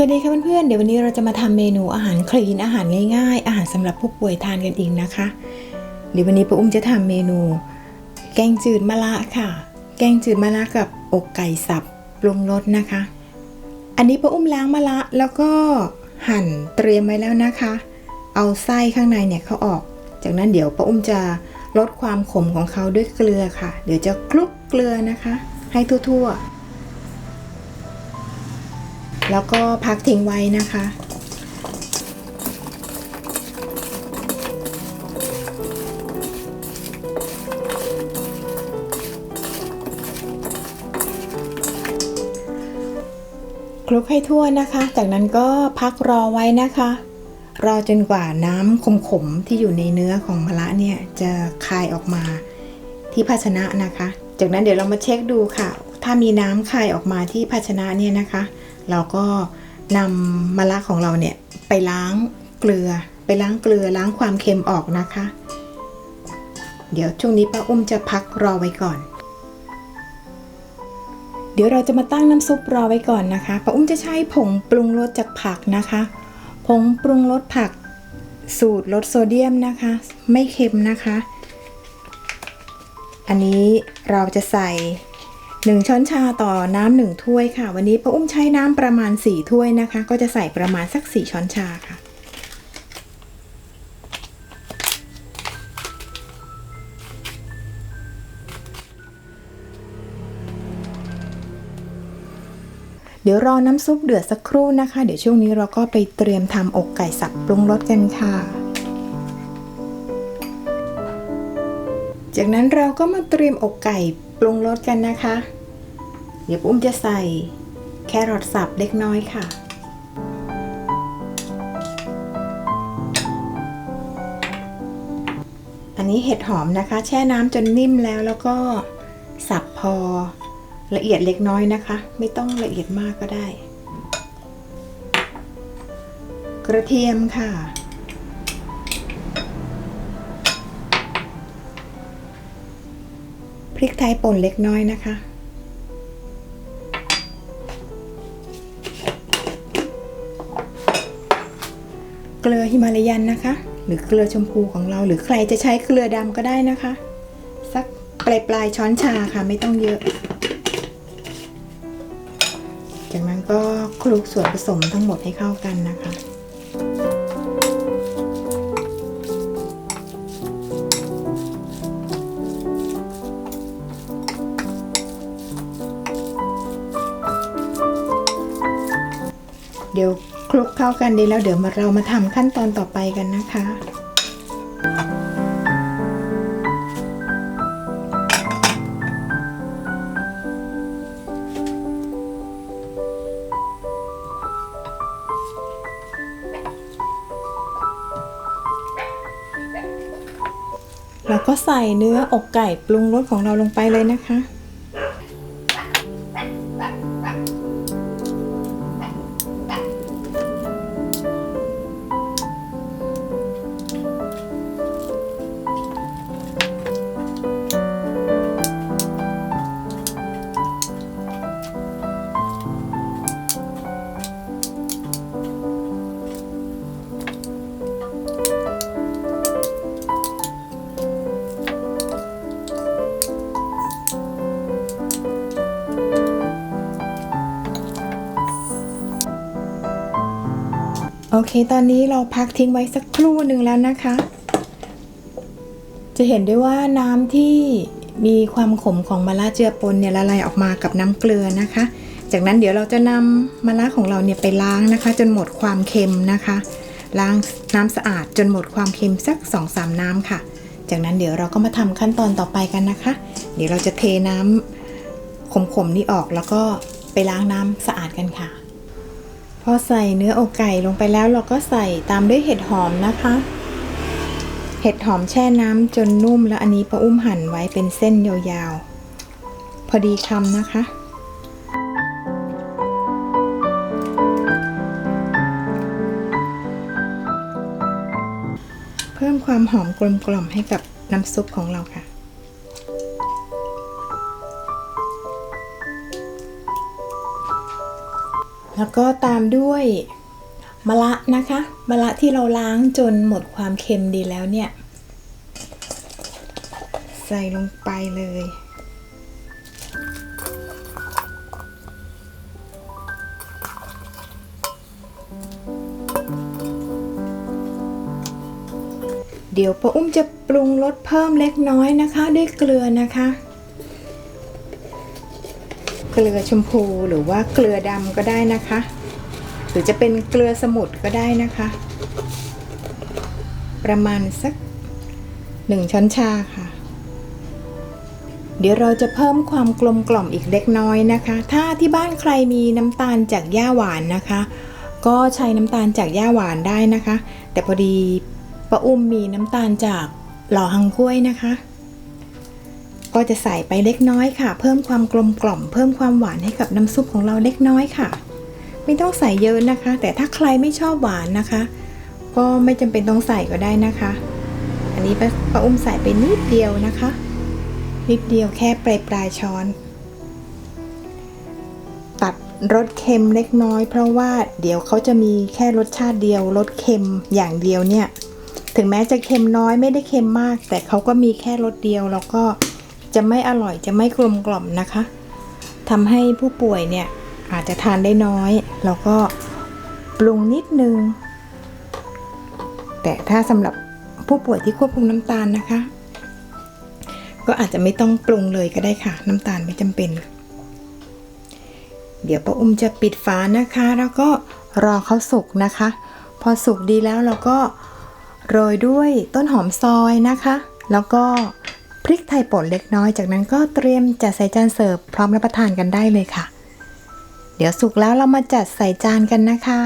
สวัสดีค่ะเพื่อนๆ เดี๋ยววันนี้เราจะมาทำเมนูอาหารคลีนอาหารง่ายๆ อาหารสำหรับผู้ป่วยทานกันเองนะคะ เดี๋ยววันนี้ป้าอุ้มจะทำเมนู แกงจืดมะระค่ะ แกงจืดมะระกับอกไก่สับปรุงรสนะคะ อันนี้ป้าอุ้มล้างมะระแล้วก็หั่นเตรียมไว้แล้วนะคะ เอาไส้ข้างในเนี่ยเขาออก จากนั้นเดี๋ยวป้าอุ้มจะลดความขมของเขาด้วยเกลือค่ะ เดี๋ยวจะคลุกเกลือนะคะ ให้ทั่วๆ แล้วก็พักทิ้งไว้นะคะ คลุกให้ทั่วนะคะ จากนั้นก็พักรอไว้นะคะ รอจนกว่าน้ำขมๆ ที่อยู่ในเนื้อของมะระเนี่ย จะคายออกมาที่ภาชนะนะคะ จากนั้นเดี๋ยวเรามาเช็คดูค่ะ ถ้ามีน้ำคายออกมาที่ภาชนะเนี่ยนะคะ เราก็นำมะระของเราเนี่ยไปล้างเกลือ ไปล้างเกลือล้างความเค็มออกนะคะ เดี๋ยวช่วงนี้ป้าอุ้มจะพักรอไว้ก่อน เดี๋ยวเราจะมาตั้งน้ำซุปรอไว้ก่อนนะคะป้าอุ้มจะใช้ผงปรุงรสจากผักนะคะ ผงปรุงรสผักสูตรลดโซเดียมนะคะ ไม่เค็มนะคะ อันนี้เราจะใส่ 1 ช้อนชาต่อน้ำหนึ่งถ้วยค่ะ วันนี้ป้าอุ้มใช้น้ำประมาณ 4 ถ้วยนะคะ ก็จะใส่ประมาณสัก 4 ช้อนชาค่ะ เดี๋ยวรอน้ำซุปเดือดสักครู่นะคะ เดี๋ยวช่วงนี้เราก็ไปเตรียมทำอกไก่สับปรุงรสกันค่ะจากนั้นเราก็มาเตรียมอกไก่ปรุงรสกันนะคะ เดี๋ยวปุ้มจะใส่แครอทสับเล็กน้อยค่ะ อันนี้เห็ดหอมนะคะ แช่น้ำจนนิ่มแล้วแล้วก็สับพอละเอียดเล็กน้อยนะคะ ไม่ต้องละเอียดมากก็ได้ กระเทียมค่ะ พริกไทยป่นเล็กน้อยนะคะ กลือฮิมาลายันนะคะ หรือเกลือชมพูของเราหรือใครจะใช้เกลือดำก็ได้นะคะ สักปลายปลายช้อนชาค่ะไม่ต้องเยอะ จากนั้นก็คลุกส่วนผสมทั้งหมดให้เข้ากันนะคะากันดีแล้วเดี๋ยวมาเรามาทำขั้นตอนต่อไปกันนะคะแล้วก็ใส่เนื้ออกไก่ปรุงรสของเราลงไปเลยนะคะ เค ตอนนี้เราพักทิ้งไว้สักครู่หนึ่งแล้วนะคะ จะเห็นได้ว่าน้ำที่มีความขมของมะระเจือปนเนี่ยละลายออกมากับน้ำเกลือนะคะ จากนั้นเดี๋ยวเราจะนำมะระของเราเนี่ยไปล้างนะคะ จนหมดความเค็มนะคะ ล้างน้ำสะอาดจนหมดความเค็มสัก 2-3 น้ำค่ะ จากนั้นเดี๋ยวเราก็มาทำขั้นตอนต่อไปกันนะคะ เดี๋ยวเราจะเทน้ำขมๆนี่ออกแล้วก็ไปล้างน้ำสะอาดกันค่ะ พอใส่เนื้ออกไก่ลงไปแล้วเราก็ใส่ตามด้วยเห็ดหอมนะคะ เห็ดหอมแช่น้ำจนนุ่มแล้วอันนี้ป้าอุ้มหั่นไว้เป็นเส้นยาวๆ พอดีคำนะคะเพิ่มความหอมกลมกล่อมให้กับน้ำซุปของเราค่ะ แล้วก็ตามด้วยมะระนะคะมะระที่เราล้างจนหมดความเค็มดีแล้วเนี่ย ใส่ลงไปเลย เดี๋ยวป้าอุ้มจะปรุงรสเพิ่มเล็กน้อยนะคะ ด้วยเกลือนะคะ เกลือชมพูหรือว่าเกลือดำก็ได้นะคะ หรือจะเป็นเกลือสมุทรก็ได้นะคะ ประมาณสักหนึ่งช้อนชาค่ะ เดี๋ยวเราจะเพิ่มความกลมกล่อมอีกเล็กน้อยนะคะ ถ้าที่บ้านใครมีน้ำตาลจากหญ้าหวานนะคะ ก็ใช้น้ำตาลจากหญ้าหวานได้นะคะ แต่พอดีป้าอุ้มมีน้ำตาลจากหล่อหังกล้วยนะคะ ก็จะใส่ไปเล็กน้อยค่ะ เพิ่มความกลมกล่อม เพิ่มความหวานให้กับน้ำซุปของเราเล็กน้อยค่ะ ไม่ต้องใส่เยอะนะคะ แต่ถ้าใครไม่ชอบหวานนะคะ ก็ไม่จำเป็นต้องใส่ก็ได้นะคะ อันนี้ป้าป้าอุ้มใส่ไปนิดเดียวนะคะ นิดเดียวแค่ปลายปลายช้อน ตัดรสเค็มเล็กน้อย เพราะว่าเดี๋ยวเขาจะมีแค่รสชาติเดียวรสเค็มอย่างเดียวเนี่ย ถึงแม้จะเค็มน้อยไม่ได้เค็มมาก แต่เขาก็มีแค่รสเดียวแล้วก็ จะไม่อร่อยจะไม่กลมกล่อมนะคะทำให้ผู้ป่วยเนี่ยอาจจะทานได้น้อย แล้วก็ปรุงนิดนึง แต่ถ้าสำหรับผู้ป่วยที่ควบคุมน้ำตาลนะคะ ก็อาจจะไม่ต้องปรุงเลยก็ได้ค่ะ น้ำตาลไม่จำเป็น เดี๋ยวป้าอุ้มจะปิดฝานะคะ แล้วก็รอเขาสุกนะคะ พอสุกดีแล้วเราก็โรยด้วยต้นหอมซอยนะคะ แล้วก็ ริกไทยป่นเล็กน้อย จากนั้นก็เตรียมจัดใส่จานเสิร์ฟพร้อมรับประทานกันได้เลยค่ะ เดี๋ยวสุกแล้วเรามาจัดใส่จานกันนะคะ